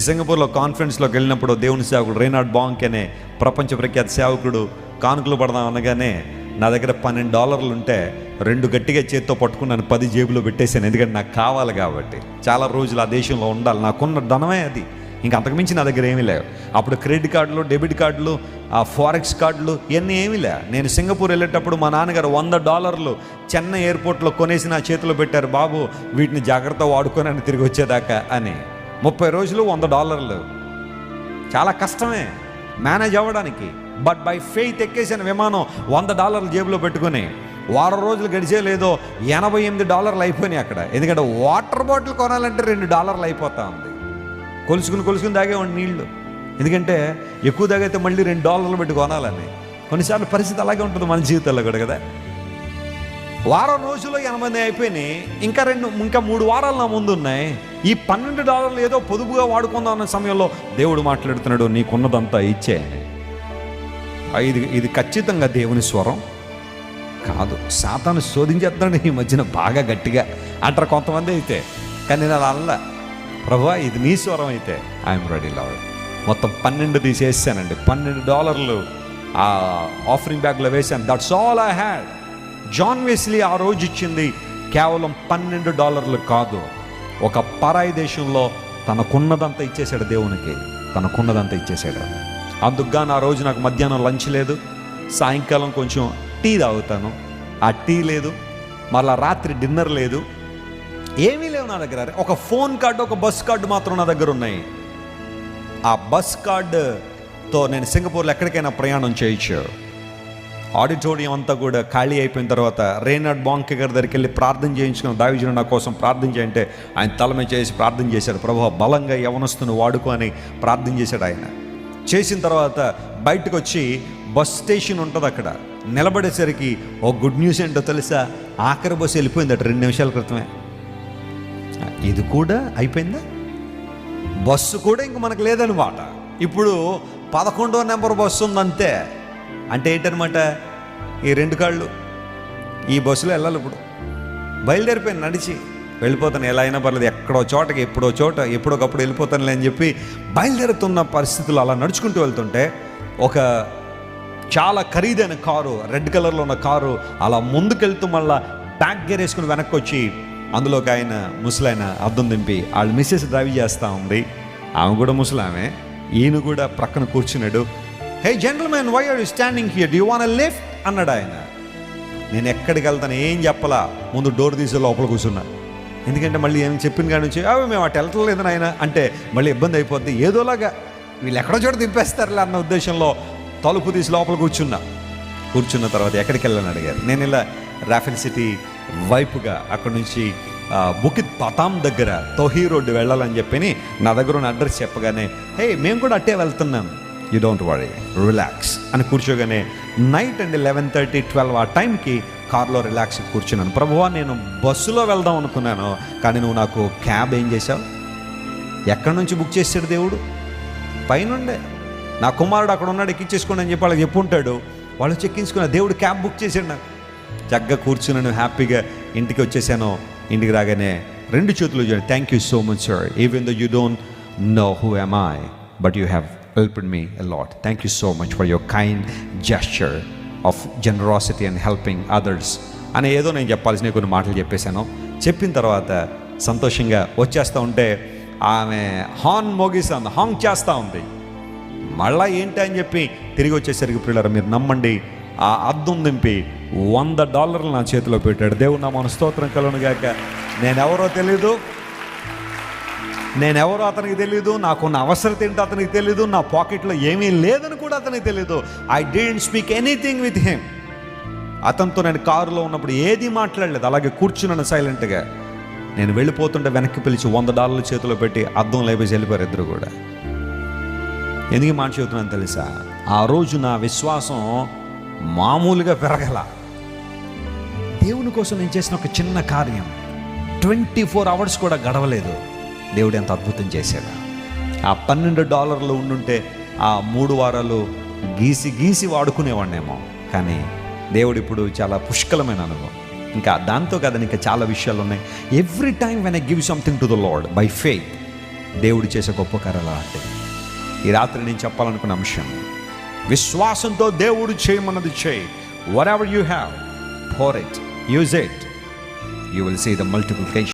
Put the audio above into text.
సింగపూర్లో కాన్ఫరెన్స్లోకి వెళ్ళినప్పుడు దేవుని సేవకుడు రేనాడ్ బాంక్ అనే ప్రపంచ ప్రఖ్యాత సేవకుడు కానుకలు పడదాం అనగానే నా దగ్గర పన్నెండు డాలర్లు ఉంటే రెండు గట్టిగా చేత్తో పట్టుకున్నాను పది జేబులో పెట్టేశాను. ఎందుకంటే నాకు కావాలి కాబట్టి. చాలా రోజులు ఆ దేశంలో ఉండాలి. నాకున్న ధనమే అది. ఇంకా అంతకుమించి నా దగ్గర ఏమీ లేవు. అప్పుడు క్రెడిట్ కార్డులు డెబిట్ కార్డులు ఆ ఫారెక్స్ కార్డులు ఇవన్నీ ఏమీ లే నేను సింగపూర్ వెళ్ళేటప్పుడు మా నాన్నగారు వంద డాలర్లు చెన్నై ఎయిర్పోర్ట్లో కొనేసి నా చేతిలో పెట్టారు. బాబు వీటిని జాగ్రత్త వాడుకొని అని తిరిగి వచ్చేదాకా అని. ముప్పై రోజులు వంద డాలర్లు. చాలా కష్టమే. మేనేజ్ అవ్వడానికి. బట్ బై ఫెయిత్ ఎక్కేసిన విమానం వంద డాలర్లు జేబులో పెట్టుకుని వారం రోజులు గడిచే లేదో ఎనభై ఎనిమిది డాలర్లు అయిపోయినాయి అక్కడ. ఎందుకంటే వాటర్ బాటిల్ కొనాలంటే రెండు డాలర్లు అయిపోతా ఉంది. కొలుసుకుని కొలుసుకుని తాగేవాడి నీళ్ళు. ఎందుకంటే ఎక్కువ తాగైతే మళ్ళీ రెండు డాలర్లు పెట్టి కొనాలని. కొన్నిసార్లు పరిస్థితి అలాగే ఉంటుంది మన జీవితంలో కూడా కదా. వారం రోజుల్లో ఎనభై అయిపోయినాయి. ఇంకా రెండు ఇంకా మూడు వారాలు నా ముందు ఉన్నాయి. ఈ పన్నెండు డాలర్లు ఏదో పొదుపుగా వాడుకుందాం అన్న సమయంలో దేవుడు మాట్లాడుతున్నాడు నీకున్నదంతా ఇచ్చే. ఇది ఇది ఖచ్చితంగా దేవుని స్వరం. కాదు శాతాన్ని శోధించేస్తున్నాడు ఈ మధ్యన బాగా గట్టిగా. అంటారు కొంతమంది అయితే కానీ నేను అలా అనలా. ప్రభా ఇది నీ స్వరం అయితే. ఐఎమ్ రెడీ లాడ్ మొత్తం పన్నెండు తీసేసానండి. పన్నెండు డాలర్లు ఆ ఆఫరింగ్ బ్యాగ్లో వేశాను. That's all I had John Wesley ఆ రోజు ఇచ్చింది కేవలం పన్నెండు డాలర్లు కాదు. ఒక పరాయి దేశంలో తనకున్నదంతా ఇచ్చేసాడు దేవునికి. తనకున్నదంతా ఇచ్చేసాడు అందుకుగా నా రోజు నాకు మధ్యాహ్నం లంచ్ లేదు. సాయంకాలం కొంచెం టీ తాగుతాను. ఆ టీ లేదు. మళ్ళా రాత్రి డిన్నర్ లేదు. ఏమీ లేవు నా దగ్గర. ఒక ఫోన్ కార్డు ఒక బస్ కార్డు మాత్రం నా దగ్గర ఉన్నాయి. ఆ బస్ కార్డుతో నేను సింగపూర్లో ఎక్కడికైనా ప్రయాణం చేయొచ్చు. ఆడిటోరియం అంతా కూడా ఖాళీ అయిపోయిన తర్వాత రేనాడ్ బాంక్ గారి దగ్గరికి వెళ్ళి ప్రార్థన చేయించుకుని దావిజన నా కోసం ప్రార్థన చేయంటే ఆయన తలమే చేసి ప్రార్థన చేశాడు. ప్రభు బలంగా యవనస్తుని వాడుకో అని ప్రార్థన చేశాడు ఆయన. చేసిన తర్వాత బయటకు వచ్చి బస్ స్టేషన్ ఉంటుంది అక్కడ. నిలబడేసరికి ఓ గుడ్ న్యూస్ ఏంటో తెలుసా? ఆఖరి బస్సు వెళ్ళిపోయిందట రెండు నిమిషాల క్రితమే. ఇది కూడా అయిపోయిందా? బస్సు కూడా ఇంక మనకు లేదనమాట ఇప్పుడు పదకొండో నెంబర్ బస్సు ఉందంతే. అంటే ఏంటనమాట ఈ రెండు కాళ్ళు ఈ బస్సులో వెళ్ళాలి ఇప్పుడు. బయలుదేరిపోయాను నడిచి. వెళ్ళిపోతాను ఎలా అయినా పర్లేదు ఎక్కడో చోటకి ఎప్పుడో చోట ఎప్పుడోకప్పుడు వెళ్ళిపోతానులే అని చెప్పి బయలుదేరుతున్న పరిస్థితులు అలా నడుచుకుంటూ వెళ్తుంటే ఒక చాలా ఖరీదైన కారు రెడ్ కలర్లో ఉన్న కారు అలా ముందుకెళ్తూ మళ్ళా బ్యాక్ గేర్ వేసుకుని వెనక్కి వచ్చి అందులోకి ఆయన ముసలాయన అద్దం దింపి వాళ్ళ మిస్సెస్ డ్రైవ్ చేస్తూ ఉంది. ఆమె కూడా ముసలామే. ఈయన కూడా ప్రక్కన కూర్చున్నాడు. Hey general man why are you standing here you want lift అన్నాడు ఆయన. నేను ఎక్కడికి వెళ్తాను? ఏం చెప్పలా? ముందు డోర్ తీసి లోపల కూర్చున్నా. ఎందుకంటే మళ్ళీ ఏం చెప్పిన కాడి నుంచి అవి మేము అటు వెళ్ళట్లేదు ఆయన అంటే మళ్ళీ ఇబ్బంది అయిపోద్ది. ఏదోలాగా వీళ్ళు ఎక్కడో చోట దింపేస్తారులే అన్న ఉద్దేశంలో తలుపు తీసి లోపల కూర్చున్నా. కూర్చున్న తర్వాత ఎక్కడికి వెళ్ళని అడిగారు. నేను ఇలా రాఫెల్ సిటీ వైపుగా అక్కడ నుంచి బుకిత్ పతాం దగ్గర తోహీ రోడ్డు వెళ్ళాలని చెప్పి నా దగ్గర ఉన్న అడ్రస్ చెప్పగానే హే మేము కూడా అట్టే వెళ్తున్నాం. యూ డోంట్ వరీ రిలాక్స్ అని కూర్చోగానే night and eleven thirty twelve ఆ టైంకి కార్లో రిలాక్స్ కూర్చున్నాను. ప్రభువా నేను బస్సులో వెళ్దాం అనుకున్నాను కానీ నువ్వు నాకు క్యాబ్ ఏం చేశావు? ఎక్కడి నుంచి బుక్ చేశాడు దేవుడు? పైనుండే. నా కుమారుడు అక్కడ ఉన్నాడు ఎక్కించేసుకోండి అని చెప్పి వాళ్ళకి చెప్పుంటాడు వాళ్ళు చెక్కించుకున్న దేవుడు క్యాబ్ బుక్ చేశాడు నాకు. చక్కగా కూర్చున్నాను హ్యాపీగా ఇంటికి వచ్చేసాను. ఇంటికి రాగానే రెండు చేతులు thank you so much sir even though you don't know who am I but you have helped me a lot thank you so much for your kind gesture of generosity and helping others అని ఏదో నేను చెప్పాల్సిన కొన్ని మాటలు చెప్పేశాను. చెప్పిన తర్వాత సంతోషంగా వచ్చేస్తూ ఉంటే ఆమె హార్న్ మోగిస్తుంది హాంగ్ చేస్తూ ఉంది. మళ్ళా ఏంటి అని చెప్పి తిరిగి వచ్చేసరికి పిల్లలు మీరు నమ్మండి ఆ అద్దం దింపి వంద డాలర్లు నా చేతిలో పెట్టాడు. దేవుడు నా మన స్తోత్రం కలను గాక. నేనెవరో తెలీదు. నేనెవరో అతనికి తెలియదు నాకున్న అవసరత ఏంటో అతనికి తెలియదు నా పాకెట్లో ఏమీ లేదని కూడా అతనికి తెలియదు I didn't speak anything with him అతనితో నేను కారులో ఉన్నప్పుడు ఏది మాట్లాడలేదు అలాగే కూర్చున్నాను సైలెంట్గా. నేను వెళ్ళిపోతుంటే వెనక్కి పిలిచి వంద డాలర్లు చేతిలో పెట్టి అద్దం లేపేసి వెళ్ళిపోయారు ఇద్దరు కూడా. ఎందుకు మాట చెబుతున్నాను తెలుసా? ఆ రోజు నా విశ్వాసం మామూలుగా పెరగల. దేవుని కోసం నేను చేసిన ఒక చిన్న కార్యం. ట్వంటీ ఫోర్ అవర్స్ కూడా గడవలేదు. దేవుడు ఎంత అద్భుతం చేశాడు. ఆ పన్నెండు డాలర్లు ఉండుంటే ఆ మూడు వారాలు గీసి గీసి వాడుకునేవాడినేమో. కానీ దేవుడు ఇప్పుడు చాలా పుష్కలమైన అనుభవం. ఇంకా దాంతో కదా ఇంకా చాలా విషయాలు ఉన్నాయి. Every time when I give something to the lord by faith దేవుడు చేసే గొప్ప కార్యాలు అంటే ఈ రాత్రి నేను చెప్పాలనుకున్న అంశం విశ్వాసంతో దేవుడు చేయమన్నది చేయి. Whatever you have for it use it you will see the multiplication